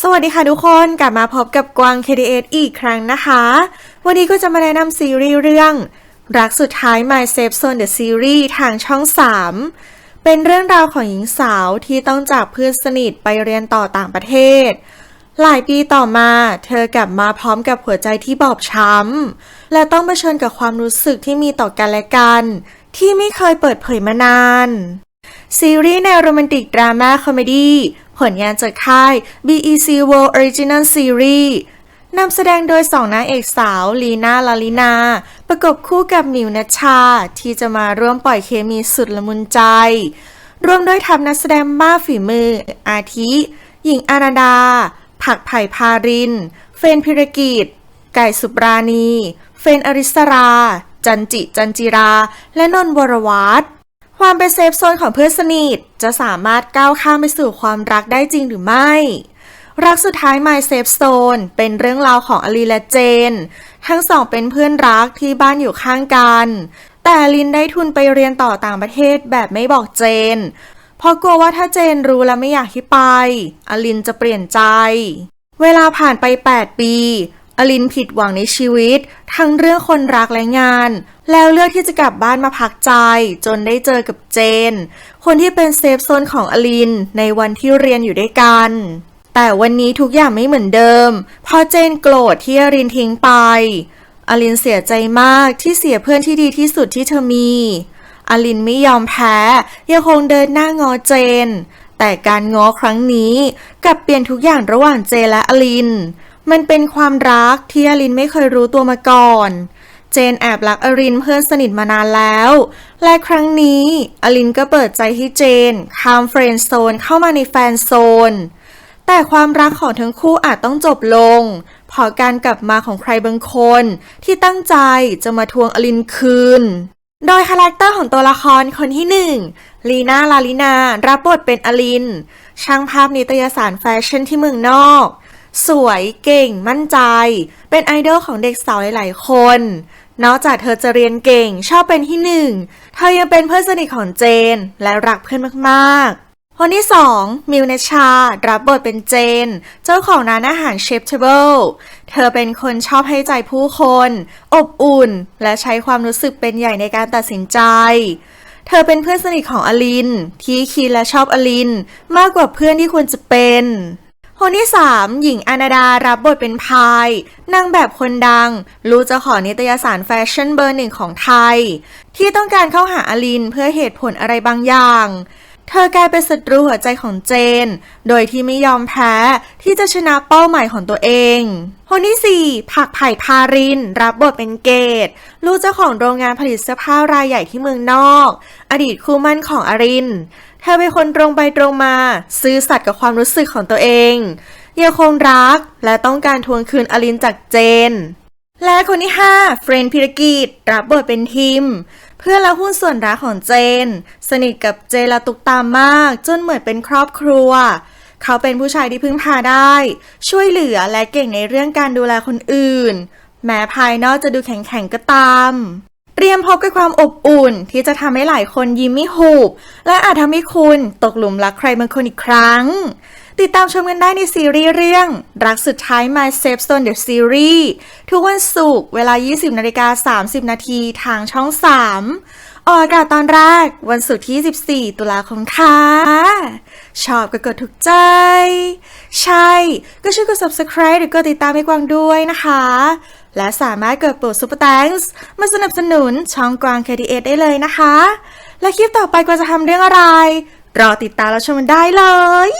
สวัสดีค่ะทุกคนกลับมาพบกับกวาง KDS อีกครั้งนะคะ วันนี้ก็จะมาแนะนำซีรีส์เรื่อง รักสุดท้าย My Safe Zone The Series ทางช่อง 3 เป็นเรื่องราวของหญิงสาวที่ต้องจากเพื่อนสนิทไปเรียนต่อต่างประเทศ หลายปีต่อมา เธอกลับมาพร้อมกับหัวใจที่บอบช้ำ และต้องเผชิญกับความรู้สึกที่มีต่อกันและกัน ที่ไม่เคยเปิดเผยมานานซีรีส์แนวโรแมนติกดราม่าคอมเมดี้ผลงานจากค่าย BEC World Original Series นำแสดงโดยสองนางเอกสาวลีนาลาลินา ประกบคู่กับมิวนัชชา ที่จะมาร่วมปล่อยเคมีสุดละมุนใจ ร่วมด้วยทัพนักแสดงมากฝีมือ อาทิ หญิงอานาดา ผักไผ่พาริน เฟนพิรกิจ ไก่สุปราณี เฟนอริสรา จันจิจันจิรา และนนวรวัตร ความเป็นเซฟโซนของเพื่อนสนิท จะสามารถก้าวข้ามไปสู่ความรักได้จริงหรือไม่ รักสุดท้าย My Safe Zone เป็นเรื่องราวของอลีและเจน ทั้งสองเป็นเพื่อนรักที่บ้านอยู่ข้างกัน แต่อลินได้ทุนไปเรียนต่อต่างประเทศแบบไม่บอกเจน เพราะกลัวว่าถ้าเจนรู้และไม่อยากให้ไป อลินจะเปลี่ยนใจ เวลาผ่านไป 8 ปี อลินผิดหวังในชีวิต ทั้งเรื่องคนรักและงาน แล้วเลือกที่จะกลับบ้านมาพักใจ จนได้เจอกับเจน คนที่เป็นเซฟโซนของอลินในวันที่เรียนอยู่ด้วยกัน แต่วันนี้ทุกอย่างไม่เหมือนเดิม เพราะเจนโกรธที่อลินทิ้งไป อลินเสียใจมากที่เสียเพื่อนที่ดีที่สุดที่เธอมีอลินไม่ยอมแพ้ ยังคงเดินหน้างอเจน แต่การง้อครั้งนี้กลับเปลี่ยนทุกอย่างระหว่างเจนและอลิน มันเป็นความรักที่อลินไม่เคยรู้ตัวมาก่อน เจนแอบรักอลินเพื่อนสนิทมานานแล้ว และครั้งนี้อลินก็เปิดใจให้เจนข้ามเฟรนด์โซนเข้ามาในแฟนโซน แต่ความรักของทั้งคู่อาจต้องจบลงเพราะการกลับมาของใครบางคนที่ตั้งใจจะมาทวงอลินคืน โดยคาแรคเตอร์ของตัวละครคนที่หนึ่งลีน่าลาลินา รับบทเป็นอลิน ช่างภาพนิตยสารแฟชั่นที่เมืองนอก สวยเก่งมั่นใจ เป็นไอดอลของเด็กสาวหลาย ๆ คน นอกจากเธอจะเรียนเก่งชอบเป็นที่หนึ่ง เธอยังเป็นเพื่อนสนิทของเจน และรักเพื่อนมาก ๆคนที่สองมิวเนชา รับบทเป็นเจน เจ้าของร้านอาหารเชฟเทเบิลเธอเป็นคนชอบให้ใจผู้คน อบอุ่น และใช้ความรู้สึกเป็นใหญ่ในการตัดสินใจ เธอเป็นเพื่อนสนิทของอลิน ที่คิดและชอบอลิน มากกว่าเพื่อนที่ควรจะเป็น คนที่ 3 หญิงอนาดารับบทเป็นพายนางแบบคนดัง รู้จะขอนิตยสารแฟชั่นเบอร์หนึ่งของไทย ที่ต้องการเข้าหาอลินเพื่อเหตุผลอะไรบางอย่าง เธอกลายเป็นศัตรูหัวใจของเจน โดยที่ไม่ยอมแพ้ที่จะชนะเป้าหมายของตัวเองคนที่ 4 ผักไผ่พาริน รับบทเป็นเกต ลูกเจ้าของโรงงานผลิตเสื้อผ้ารายใหญ่ที่เมืองนอก อดีตคู่มั่นของอริน เธอเป็นคนตรงไปตรงมา ซื่อสัตย์กับความรู้สึกของตัวเองยังคงรักและต้องการทวงคืนอลินจากเจน และคนที่ 5 เฟรนพิรกิจรับบทเป็นทิม เพื่อนและหุ้นส่วนรักของเจน สนิทกับเจและตุกตามมาก จนเหมือนเป็นครอบครัว เขาเป็นผู้ชายที่พึ่งพาได้ ช่วยเหลือและเก่งในเรื่องการดูแลคนอื่น แม้ภายนอกจะดูแข็งๆก็ตาม เตรียมพบกับความอบอุ่นที่จะทำให้หลายคนยิ้มไม่หุบและอาจทำให้คุณตกหลุมรักใครบางคนอีกครั้ง ติดตามชมกันได้ในซีรีส์เรื่อง รักสุดท้าย My Safe Zone The Series ทุกวันศุกร์เวลา 20นาฬิกา30 นาทีทางช่อง 3 ออกอากาศตอนแรกวันศุกร์ที่ 14 ตุลาคมค่ะ ชอบก็กดถูกใจ ใช่ ก็ช่วยกด subscribe หรือกดติดตามให้กวางด้วยนะคะ และสามารถกดปุ่ม Super Thanks มาสนับสนุนช่องกวาง KTS ได้เลยนะคะ และคลิปต่อไปกวางจะทำเรื่องอะไรรอติดตามแล้วชมกันได้เลย